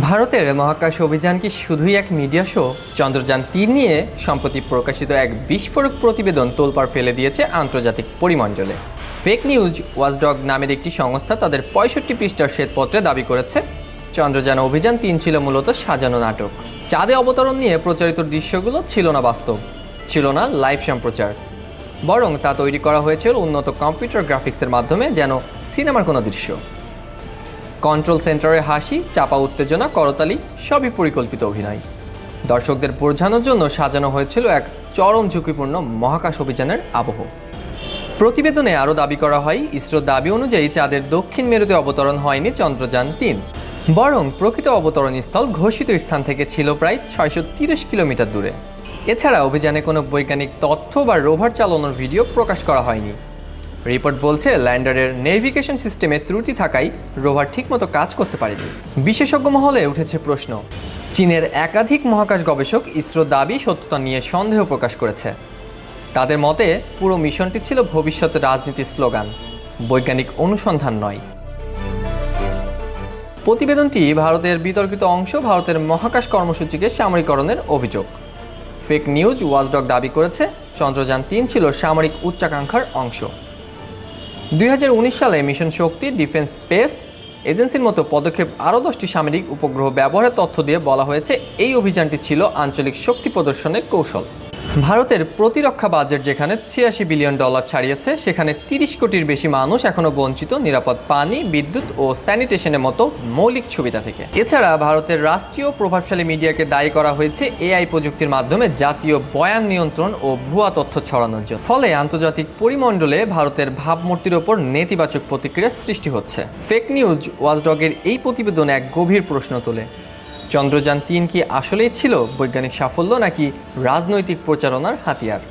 ভারতের মহাকাশ অভিযান কি শুধুই এক মিডিয়া শো চন্দ্রযান তিন নিয়ে সম্প্রতি প্রকাশিত এক বিস্ফোরক প্রতিবেদন তোলপাড় ফেলে দিয়েছে আন্তর্জাতিক পরিমণ্ডলে। ফেক নিউজ ওয়াজডগ নামের একটি সংস্থা তাদের পঁয়ষট্টি পৃষ্ঠার শ্বেতপত্রে দাবি করেছে। চন্দ্রযান অভিযান তিন ছিল মূলত সাজানো নাটক। চাঁদে অবতরণ নিয়ে প্রচারিত দৃশ্যগুলো ছিল না বাস্তব, ছিল না লাইভ সম্প্রচার। বরং তা তৈরি করা হয়েছিল উন্নত কম্পিউটার গ্রাফিক্সের মাধ্যমে যেন সিনেমার কোনো দৃশ্য। কন্ট্রোল সেন্টারে হাসি, চাপা উত্তেজনা, করতালি, সবই পরিকল্পিত অভিনয়। দর্শকদের বোঝানোর জন্য সাজানো হয়েছিল এক চরম ঝুঁকিপূর্ণ মহাকাশ অভিযানের আবহ। প্রতিবেদনে আরও দাবি করা হয় ইসরোর দাবি অনুযায়ী চাঁদের দক্ষিণ মেরুতে অবতরণ হয়নি চন্দ্রযান তিন। বরং প্রকৃত অবতরণ স্থল ঘোষিত স্থান থেকে ছিল প্রায় ছয়শো কিলোমিটার দূরে। এছাড়া অভিযানে কোনো বৈজ্ঞানিক তথ্য বা রোভার চালানোর ভিডিও প্রকাশ করা হয়নি। রিপোর্ট বলছে, ল্যান্ডারের নেভিগেশন সিস্টেমে ত্রুটি থাকায় রোভার ঠিকমতো কাজ করতে পারেনি। বিশেষজ্ঞ মহলে উঠেছে প্রশ্ন। চীনের একাধিক মহাকাশ গবেষক ইসরো দাবি সত্যতা নিয়ে সন্দেহ প্রকাশ করেছে। তাদের মতে, পুরো মিশনটি ছিল ভবিষ্যৎ রাজনীতির স্লোগান, বৈজ্ঞানিক অনুসন্ধান নয়। প্রতিবেদনটি ভারতের বিতর্কিত অংশ, ভারতের মহাকাশ কর্মসূচিকে সামরিকরণের অভিযোগ। ফেক নিউজ, ওয়াচডগ দাবি করেছে, চন্দ্রযান তিন ছিল সামরিক উচ্চাকাঙ্ক্ষার অংশ। দুই হাজার উনিশ সালে মিশন শক্তি, ডিফেন্স স্পেস এজেন্সির মতো পদক্ষেপ আরও দশটি সামরিক উপগ্রহ ব্যবহারের তথ্য দিয়ে বলা হয়েছে, এই অভিযানটি ছিল আঞ্চলিক শক্তি প্রদর্শনের কৌশল। ভারতের প্রতিরক্ষা বাজেট যেখানে ছিয়াশি বিলিয়ন ডলার ছাড়িয়েছে, সেখানে তিরিশ কোটির বেশি মানুষ এখনও বঞ্চিত, নিরাপদ পানি, বিদ্যুৎ ও স্যানিটেশনের মতো মৌলিক সুবিধা থেকে। এছাড়া ভারতের রাষ্ট্রীয় প্রভাবশালী মিডিয়াকে দায়ী করা হয়েছে এআই প্রযুক্তির মাধ্যমে জাতীয় বয়ান নিয়ন্ত্রণ ও ভুয়া তথ্য ছড়ানোর জন্য। ফলে আন্তর্জাতিক পরিমণ্ডলে ভারতের ভাবমূর্তির ওপর নেতিবাচক প্রতিক্রিয়ার সৃষ্টি হচ্ছে। ফেক নিউজ ওয়াজডগের এই প্রতিবেদন এক গভীর প্রশ্ন তোলে। চন্দ্রযান তিন কি আসলেই ছিল বৈজ্ঞানিক সাফল্য নাকি রাজনৈতিক প্রচারণার হাতিয়ার?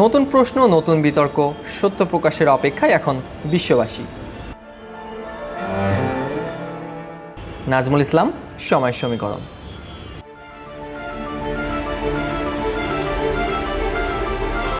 নতুন প্রশ্ন, নতুন বিতর্ক, সত্য প্রকাশের অপেক্ষায় এখন বিশ্ববাসী। নাজমুল ইসলাম, সময় সমীকরণ।